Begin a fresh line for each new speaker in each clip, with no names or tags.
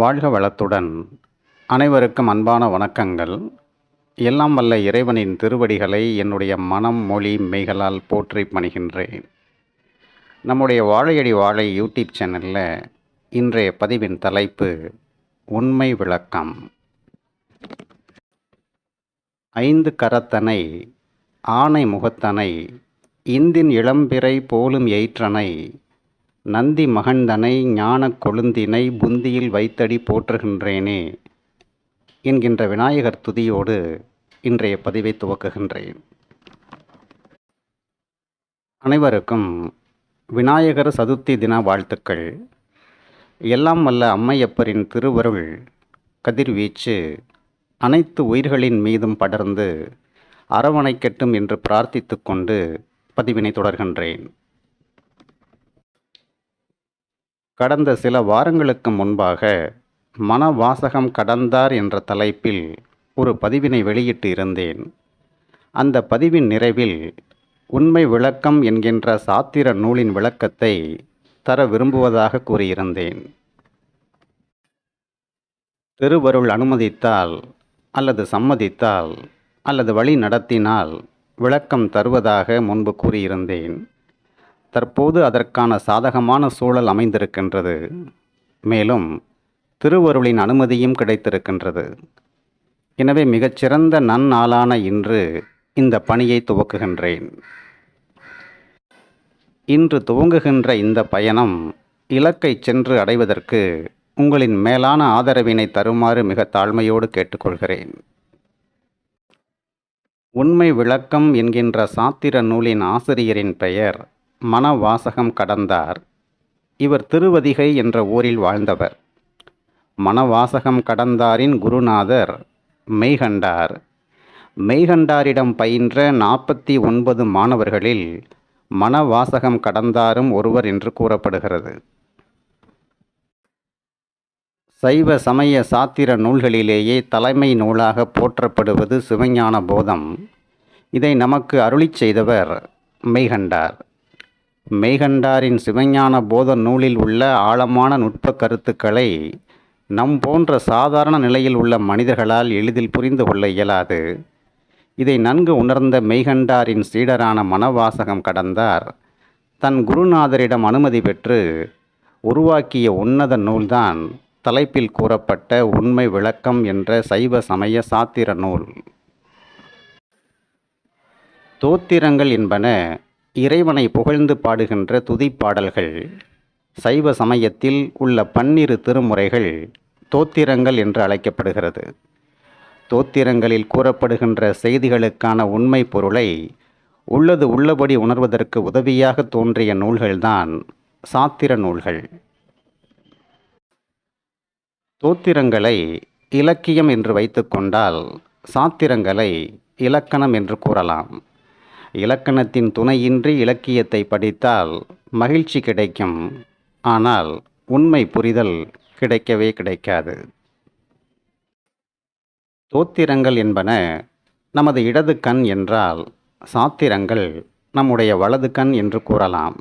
வாழ்க வளத்துடன். அனைவருக்கும் அன்பான வணக்கங்கள். எல்லாம் வல்ல இறைவனின் திருவடிகளை என்னுடைய மனம் மொழி மெய்களால் போற்றி பணிகின்றேன் நம்முடைய வாழையடி வாழை யூடியூப் சேனலில் இன்றைய பதிவின் தலைப்பு உண்மை விளக்கம். ஐந்து கரத்தனை ஆணை முகத்தனை இந்தின் இளம்பிறை போலும் எயிற்றனை நந்தி மகந்தனை ஞானக் கொழுந்தினை புந்தியில் வைத்தடி போற்றுகின்றேனே என்கின்ற விநாயகர் துதியோடு இன்றைய பதிவை துவக்குகின்றேன். அனைவருக்கும் விநாயகர் சதுர்த்தி தின வாழ்த்துக்கள். எல்லாம் வல்ல அம்மையப்பரின் திருவருள் கதிர்வீச்சு அனைத்து உயிர்களின் மீதும் படர்ந்து அரவணைக்கட்டும் என்று பிரார்த்தித்து கொண்டு பதிவினை தொடர்கின்றேன். கடந்த சில வாரங்களுக்கு முன்பாக மனவாசகம் கடந்தார் என்ற தலைப்பில் ஒரு பதிவினை வெளியிட்டு இருந்தேன். அந்த பதிவின் நிறைவில் உண்மை விளக்கம் என்கின்ற சாத்திர நூலின் விளக்கத்தை தர விரும்புவதாக கூறியிருந்தேன். திருவருள் அனுமதித்தால் அல்லது சம்மதித்தால் அல்லது வழி நடத்தினால் விளக்கம் தருவதாக முன்பு கூறியிருந்தேன். தற்போது அதற்கான சாதகமான சூழல் அமைந்திருக்கின்றது. மேலும் திருவருளின் அனுமதியும் கிடைத்திருக்கின்றது. எனவே மிகச்சிறந்த நன்னாளான இன்று இந்த பணியை துவக்குகின்றேன். இன்று துவங்குகின்ற இந்த பயணம் இலக்கை சென்று அடைவதற்கு உங்களின் மேலான ஆதரவினை தருமாறு மிக தாழ்மையோடு கேட்டுக்கொள்கிறேன். உண்மை விளக்கம் என்கின்ற சாத்திர நூலின் ஆசிரியரின் பெயர் மனவாசகம் கடந்தார். இவர் திருவதிகை என்ற ஊரில் வாழ்ந்தவர். மனவாசகம் கடந்தாரின் குருநாதர் மெய்கண்டார். மெய்கண்டாரிடம் பயின்ற நாற்பத்தி ஒன்பது மாணவர்களில் மனவாசகம் கடந்தாரும் ஒருவர் என்று கூறப்படுகிறது. சைவ சமய சாத்திர நூல்களிலேயே தலைமை நூலாக போற்றப்படுவது சிவஞான போதம். இதை நமக்கு அருளிச் செய்தவர் மெய்கண்டார். மெய்கண்டாரின் சிவஞான போத நூலில் உள்ள ஆழமான நுட்ப கருத்துக்களை நம் போன்ற சாதாரண நிலையில் உள்ள மனிதர்களால் எளிதில் புரிந்து கொள்ள இயலாது. இதை நன்கு உணர்ந்த மெய்கண்டாரின் சீடரான மனவாசகம் கடந்தார். தன் குருநாதரிடம் அனுமதி பெற்று உருவாக்கிய உன்னத நூல்தான் தலைப்பில் கூறப்பட்ட உண்மை விளக்கம் என்ற சைவ சமய சாத்திர நூல். தோத்திரங்கள் என்பன இறைவனை புகழ்ந்து பாடுகின்ற துதிப்பாடல்கள் சைவ சமயத்தில் உள்ள பன்னிரு திருமுறைகள் தோத்திரங்கள் என்று அழைக்கப்படுகிறது. தோத்திரங்களில் கூறப்படுகின்ற செய்திகளுக்கான உண்மை பொருளை உள்ளது உள்ளபடி உணர்வதற்கு உதவியாக தோன்றிய நூல்கள்தான் சாத்திர நூல்கள். தோத்திரங்களை இலக்கியம் என்று வைத்துக்கொண்டால் சாத்திரங்களை இலக்கணம் என்று கூறலாம். இலக்கணத்தின் துணையின்றி இலக்கியத்தை படித்தால் மகிழ்ச்சி கிடைக்கும். ஆனால் உண்மை புரிதல் கிடைக்கவே கிடைக்காது. தோத்திரங்கள் என்பன நமது இடது கண் என்றால் சாத்திரங்கள் நம்முடைய வலது கண் என்று கூறலாம்.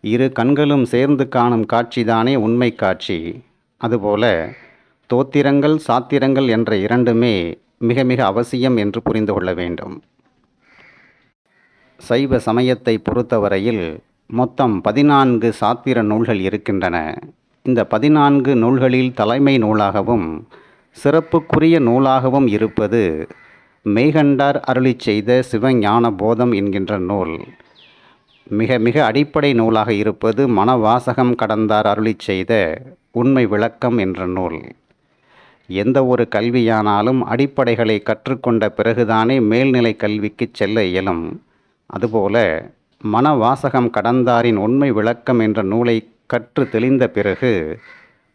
இரு கண்களும் சேர்ந்து காணும் காட்சிதானே உண்மை காட்சி. அதுபோல தோத்திரங்கள் சாத்திரங்கள் என்ற இரண்டுமே மிக மிக அவசியம் என்று புரிந்து கொள்ள வேண்டும். சைவ சமயத்தை பொறுத்தவரையில் மொத்தம் பதினான்கு சாத்திர நூல்கள் இருக்கின்றன. இந்த பதினான்கு நூல்களில் தலைமை நூலாகவும் சிறப்புக்குரிய நூலாகவும் இருப்பது மெய்கண்டார் அருளி செய்த சிவஞான போதம் என்கின்ற நூல். மிக மிக அடிப்படை நூலாக இருப்பது மனவாசகம் கடந்தார் அருளி செய்த உண்மை விளக்கம் என்ற நூல். எந்த ஒரு கல்வியானாலும் அடிப்படைகளை கற்றுக்கொண்ட பிறகுதானே மேல்நிலை கல்விக்கு செல்ல இயலும். அதுபோல மனவாசகம் கடந்தாரின் உண்மை விளக்கம் என்ற நூலை கற்று தெளிந்த பிறகு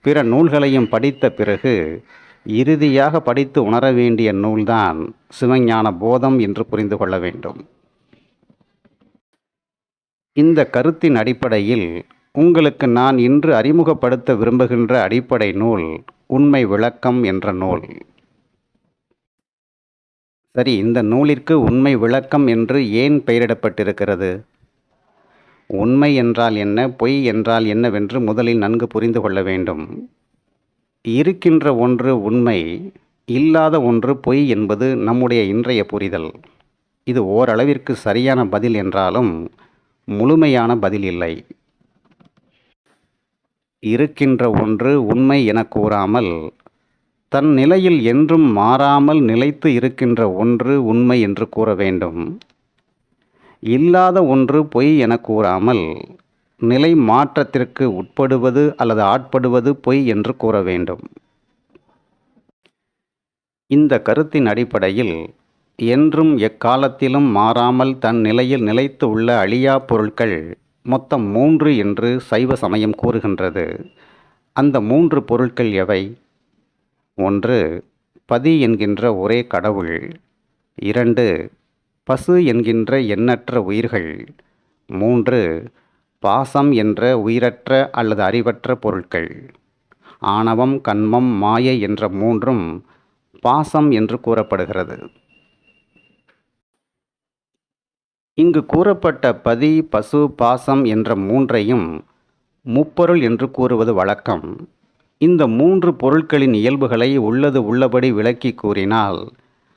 பிற நூல்களையும் படித்த பிறகு இறுதியாக படித்து உணர வேண்டிய நூல்தான் சிவஞான போதம் என்று புரிந்து கொள்ள வேண்டும். இந்த கருத்தின் அடிப்படையில் உங்களுக்கு நான் இன்று அறிமுகப்படுத்த விரும்புகின்ற அடிப்படை நூல் உண்மை விளக்கம் என்ற நூல். சரி இந்த நூலிற்கு உண்மை விளக்கம் என்று ஏன் பெயரிடப்பட்டிருக்கிறது? உண்மை என்றால் என்ன பொய் என்றால் என்னவென்று முதலில் நன்கு புரிந்து கொள்ள வேண்டும். இருக்கின்ற ஒன்று உண்மை இல்லாத ஒன்று பொய் என்பது நம்முடைய இன்றைய புரிதல். இது ஓரளவிற்கு சரியான பதில் என்றாலும் முழுமையான பதில் இல்லை. இருக்கின்ற ஒன்று உண்மை என கூறாமல் தன் நிலையில் என்றும் மாறாமல் நிலைத்து இருக்கின்ற ஒன்று உண்மை என்று கூற வேண்டும். இல்லாத ஒன்று பொய் என கூறாமல் நிலை மாற்றத்திற்கு உட்படுவது அல்லது ஆட்படுவது பொய் என்று கூற வேண்டும். இந்த கருத்தின் அடிப்படையில் என்றும் எக்காலத்திலும் மாறாமல் தன் நிலையில் நிலைத்து உள்ள அழியா பொருட்கள் மொத்தம் மூன்று என்று சைவ சமயம் கூறுகின்றது. அந்த மூன்று பொருட்கள் எவை? ஒன்று பதி என்கின்ற ஒரே கடவுள். இரண்டு பசு என்கின்ற எண்ணற்ற உயிர்கள். மூன்று பாசம் என்ற உயிரற்ற அல்லது அறிவற்ற பொருட்கள். ஆணவம் கண்மம் மாயை என்ற மூன்றும் பாசம் என்று கூறப்படுகிறது. இங்கு கூறப்பட்ட பதி பசு பாசம் என்ற மூன்றையும் முப்பொருள் என்று கூறுவது வழக்கம். இந்த மூன்று பொருட்களின் இயல்புகளை உள்ளது உள்ளபடி விளக்கி கூறினால்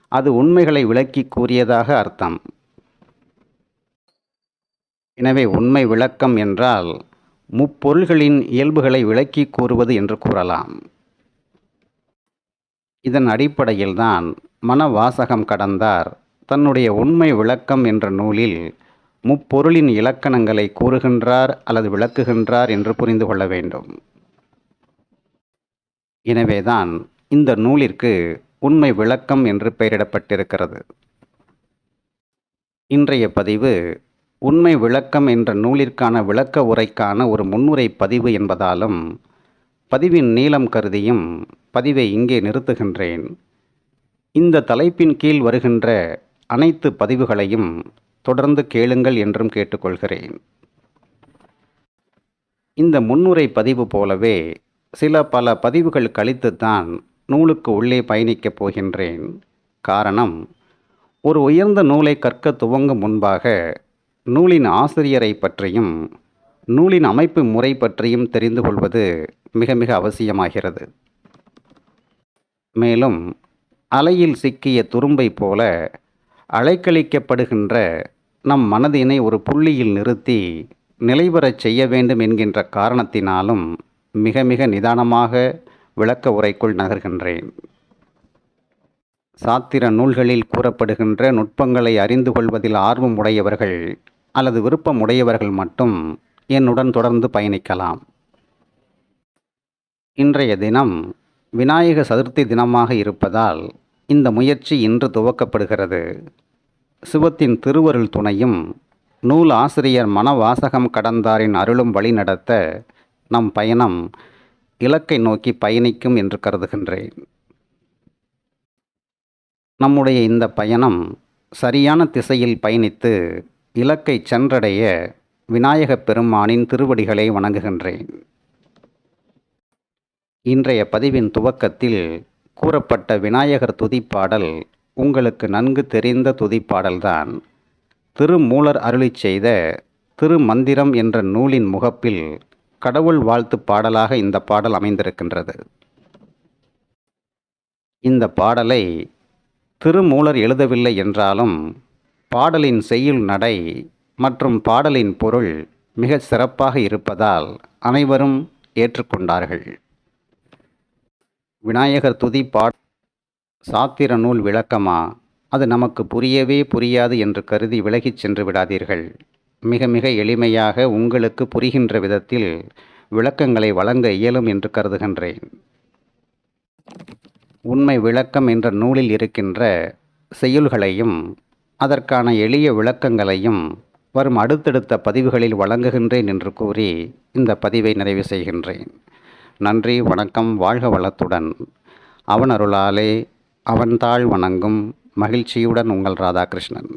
அது உண்மைகளை விளக்கி கூறியதாக அர்த்தம். எனவே உண்மை விளக்கம் என்றால் முப்பொருள்களின் இயல்புகளை விளக்கி கூறுவது என்று கூறலாம். இதன் அடிப்படையில்தான் மனவாசகம் கடந்தார். தன்னுடைய உண்மை விளக்கம் என்ற நூலில் முப்பொருளின் இலக்கணங்களை கூறுகின்றார் அல்லது விளக்குகின்றார் என்று புரிந்து கொள்ள வேண்டும். எனவேதான் இந்த நூலிற்கு உண்மை விளக்கம் என்று பெயரிடப்பட்டிருக்கிறது. இன்றைய பதிவு உண்மை விளக்கம் என்ற நூலிற்கான விளக்க உரைக்கான ஒரு முன்னுரை பதிவு என்பதாலும் பதிவின் நீளம் கருதியும் பதிவை இங்கே நிறுத்துகின்றேன். இந்த தலைப்பின் கீழ் வருகின்ற அனைத்து பதிவுகளையும் தொடர்ந்து கேளுங்கள் என்றும் கேட்டுக்கொள்கிறேன். இந்த முன்னுரை பதிவு போலவே சில பல பதிவுகள் கழித்து தான் நூலுக்கு உள்ளே பயணிக்கப் போகின்றேன். காரணம் ஒரு உயர்ந்த நூலை கற்க துவங்கும் முன்பாக நூலின் ஆசிரியரை பற்றியும் நூலின் அமைப்பு முறை பற்றியும் தெரிந்து கொள்வது மிக மிக அவசியமாகிறது. மேலும் அலையில் சிக்கிய துரும்பை போல அலைக்கழிக்கப்படுகின்ற நம் மனதினை ஒரு புள்ளியில் நிறுத்தி நிலைவரச் செய்ய வேண்டும் என்கின்ற காரணத்தினாலும் மிக மிக நிதானமாக விளக்க உரைக்குள் நகர்கின்றேன். சாத்திர நூல்களில் கூறப்படுகின்ற நுட்பங்களை அறிந்து கொள்வதில் ஆர்வம் உடையவர்கள் அல்லது விருப்பம் உடையவர்கள் மட்டும் என்னுடன் தொடர்ந்து பயணிக்கலாம். இன்றைய தினம் விநாயக சதுர்த்தி தினமாக இருப்பதால் இந்த முயற்சி இன்று துவக்கப்படுகிறது. சிவத்தின் திருவருள் துணையும் நூல் ஆசிரியர் மனவாசகம் கடந்தாரின் அருளும் வழி நடத்த நம் பயணம் இலக்கை நோக்கி பயணிக்கும் என்று கருதுகின்றேன். நம்முடைய இந்த பயணம் சரியான திசையில் பயணித்து இலக்கை சென்றடைய விநாயகப் பெருமானின் திருவடிகளை வணங்குகின்றேன். இன்றைய பதிவின் துவக்கத்தில் கூறப்பட்ட விநாயகர் துதிப்பாடல் உங்களுக்கு நன்கு தெரிந்த துதிப்பாடல்தான். திருமூலர் அருளிச் செய்த திருமந்திரம் என்ற நூலின் முகப்பில் கடவுள் வாழ்த்து பாடலாக இந்த பாடல் அமைந்திருக்கின்றது. இந்த பாடலை திருமூலர் எழுதவில்லை என்றாலும் பாடலின் செய்யுள் நடை மற்றும் பாடலின் பொருள் மிக சிறப்பாக இருப்பதால் அனைவரும் ஏற்றுக்கொண்டார்கள். விநாயகர் துதி பா சாத்திர நூல் விளக்கமா? அது நமக்கு புரியவே புரியாது என்று கருதி விலகிச் சென்று விடாதீர்கள். மிக மிக எளிமையாக உங்களுக்கு புரிகின்ற விதத்தில் விளக்கங்களை வழங்க இயலும் என்று கருதுகின்றேன். உண்மை விளக்கம் என்ற நூலில் இருக்கின்ற செய்யுள்களையும் அதற்கான எளிய விளக்கங்களையும் வரும் அடுத்தடுத்த பதிவுகளில் வழங்குகின்றேன் என்று கூறி இந்த பதிவை நிறைவு செய்கின்றேன். நன்றி வணக்கம் வாழ்க வளத்துடன். அவன் அருளாலே அவன் தாழ் வணங்கும் மகிழ்ச்சியுடன் உங்கள் ராதாகிருஷ்ணன்.